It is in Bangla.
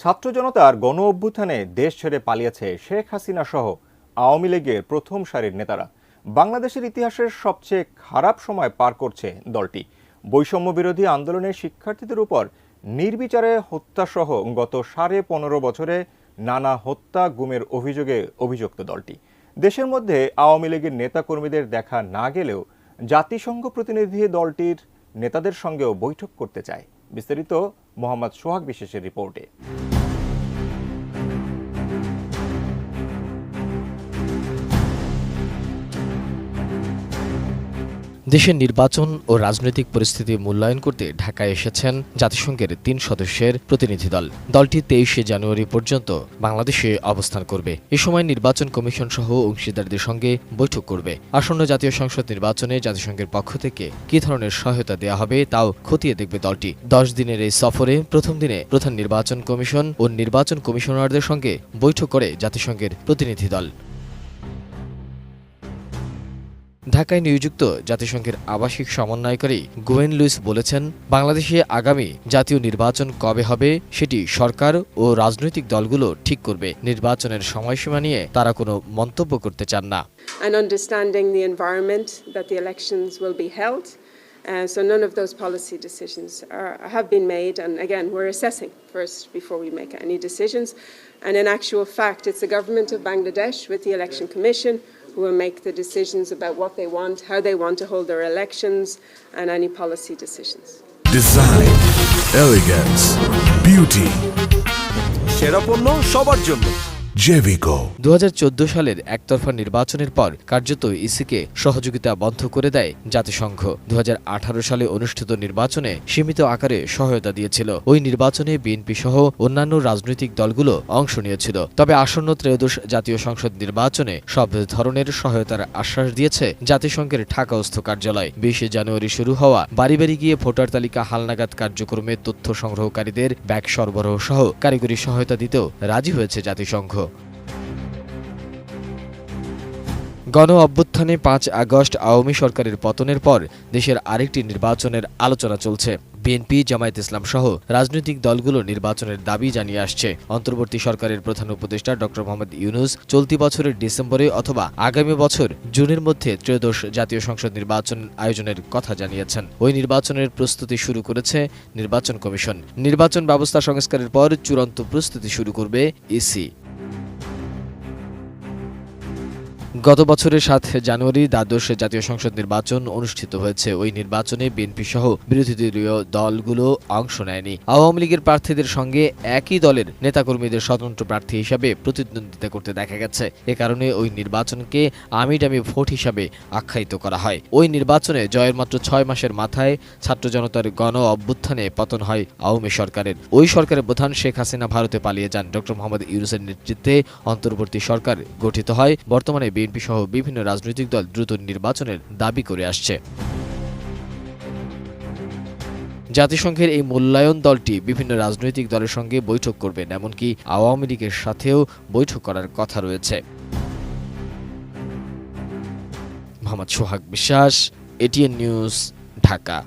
ছাত্র জনতার গণ অভ্যুত্থানে দেশ ছেড়ে পালিয়েছে শেখ হাসিনা সহ আওয়ামী লীগের প্রথম সারির নেতারা। বাংলাদেশের ইতিহাসের সবচেয়ে খারাপ সময় পার করছে দলটি। বৈষম্য বিরোধী আন্দোলনের শিক্ষার্থীদের উপর নির্বিচারে হত্যাসহ গত সাড়ে পনেরো বছরে নানা হত্যা গুমের অভিযোগে অভিযুক্ত দলটি। দেশের মধ্যে আওয়ামী লীগের নেতাকর্মীদের দেখা না গেলেও জাতিসংঘ প্রতিনিধি দলটির নেতাদের সঙ্গেও বৈঠক করতে চায়। বিস্তারিত মোহাম্মদ সোহাগ বিশেষের রিপোর্টে। দেশের নির্বাচন ও রাজনৈতিক পরিস্থিতি মূল্যায়ন করতে ঢাকায় এসেছেন জাতিসংঘের তিন সদস্যের প্রতিনিধি দল। দলটি তেইশে জানুয়ারি পর্যন্ত বাংলাদেশে অবস্থান করবে। এ সময় নির্বাচন কমিশন সহ অংশীদারদের সঙ্গে বৈঠক করবে। আসন্ন জাতীয় সংসদ নির্বাচনে জাতিসংঘের পক্ষ থেকে কি ধরনের সহায়তা দেওয়া হবে তাও খতিয়ে দেখবে দলটি। দশ দিনের এই সফরে প্রথম দিনে প্রধান নির্বাচন কমিশন ও নির্বাচন কমিশনারদের সঙ্গে বৈঠক করে জাতিসংঘের প্রতিনিধি দল। ঢাকায় নিয়োজিত জাতিসংঘের আবাসিক সমন্বয়কারী গোয়েন লুইস বলেছেন বাংলাদেশে আগামী জাতীয় নির্বাচন কবে হবে সেটি সরকার ও রাজনৈতিক দলগুলো ঠিক করবে নির্বাচনের সময়সীমা নিয়ে তারা কোনো মন্তব্য করতে চান না and understanding the environment that the elections will be held. Uh, so none of those policy decisions are, have been made, and again, we're assessing first before we make any decisions. And in actual fact, it's the government of Bangladesh with the Election Commission who will make the decisions about what they want, how they want to hold their elections, and any policy decisions. Design, elegance, beauty, সেরা পণ্য সবার জন্য Jevico. দু সালের একতরফা নির্বাচনের পর কার্যত ইসিকে সহযোগিতা বন্ধ করে দেয় জাতিসংঘ। দু হাজার আঠারো সালে অনুষ্ঠিত নির্বাচনে সীমিত আকারে সহায়তা দিয়েছিল। ওই নির্বাচনে বিএনপি সহ অন্যান্য রাজনৈতিক দলগুলো অংশ নিয়েছিল। তবে আসন্ন ত্রয়োদশ জাতীয় সংসদ নির্বাচনে সব ধরনের সহায়তার আশ্বাস দিয়েছে জাতিসংঘের ঢাকাস্থ কার্যালয়। বিশে জানুয়ারি শুরু হওয়া বাড়ি বাড়ি গিয়ে ভোটার তালিকা হালনাগাদ কার্যক্রমে তথ্য সংগ্রহকারীদের ব্যাগ সরবরাহ সহ কারিগরি সহায়তা দিতেও রাজি হয়েছে জাতিসংঘ। গণ অভ্যুত্থানে পাঁচ আগস্ট আওয়ামী সরকারের পতনের পর দেশের আরেকটি নির্বাচনের আলোচনা চলছে। বিএনপি, জামায়াত ইসলাম সহ রাজনৈতিক দলগুলো নির্বাচনের দাবি জানিয়ে আসছে। অন্তর্বর্তী সরকারের প্রধান উপদেষ্টা ড. মোহাম্মদ ইউনুস চলতি বছরের ডিসেম্বরে অথবা আগামী বছর জুনের মধ্যে ত্রয়োদশ জাতীয় সংসদ নির্বাচন আয়োজনের কথা জানিয়েছেন। ওই নির্বাচনের প্রস্তুতি শুরু করেছে নির্বাচন কমিশন। নির্বাচন ব্যবস্থা সংস্কারের পর চূড়ান্ত প্রস্তুতি শুরু করবে ইসি। গত বছরের সাত জানুয়ারি দ্বাদশ জাতীয় সংসদ নির্বাচন অনুষ্ঠিত হয়েছে। ওই নির্বাচনে বিএনপি সহ বিরোধী দলীয় দলগুলো অংশ নেয়নি। আওয়ামী লীগের প্রার্থীদের সঙ্গে একই দলের নেতাকর্মীদের স্বতন্ত্র প্রার্থী হিসাবে প্রতিদ্বন্দ্বিতা করতে দেখা গেছে। এ কারণে ওই নির্বাচনকে আমিডামি ভোট হিসাবে আখ্যায়িত করা হয়। ওই নির্বাচনে জয়ের মাত্র ছয় মাসের মাথায় ছাত্র জনতার গণ অভ্যুত্থানে পতন হয় আওয়ামী সরকারের। ওই সরকারের প্রধান শেখ হাসিনা ভারতে পালিয়ে যান। ডক্টর মোহাম্মদ ইউনুসের নেতৃত্বে অন্তর্বর্তী সরকার গঠিত হয়। বর্তমানে বিএনপি সহ বিভিন্ন রাজনৈতিক দল দ্রুত নির্বাচনের দাবি করে আসছে। জাতিসংঘের এই মূল্যায়ন দলটি বিভিন্ন রাজনৈতিক দলের সঙ্গে বৈঠক করবেন, এমনকি আওয়ামী লীগের সাথেও বৈঠক করার কথা রয়েছে। মোহাম্মদ সোহাগ বিশ্বাস, এটিএন নিউজ, ঢাকা।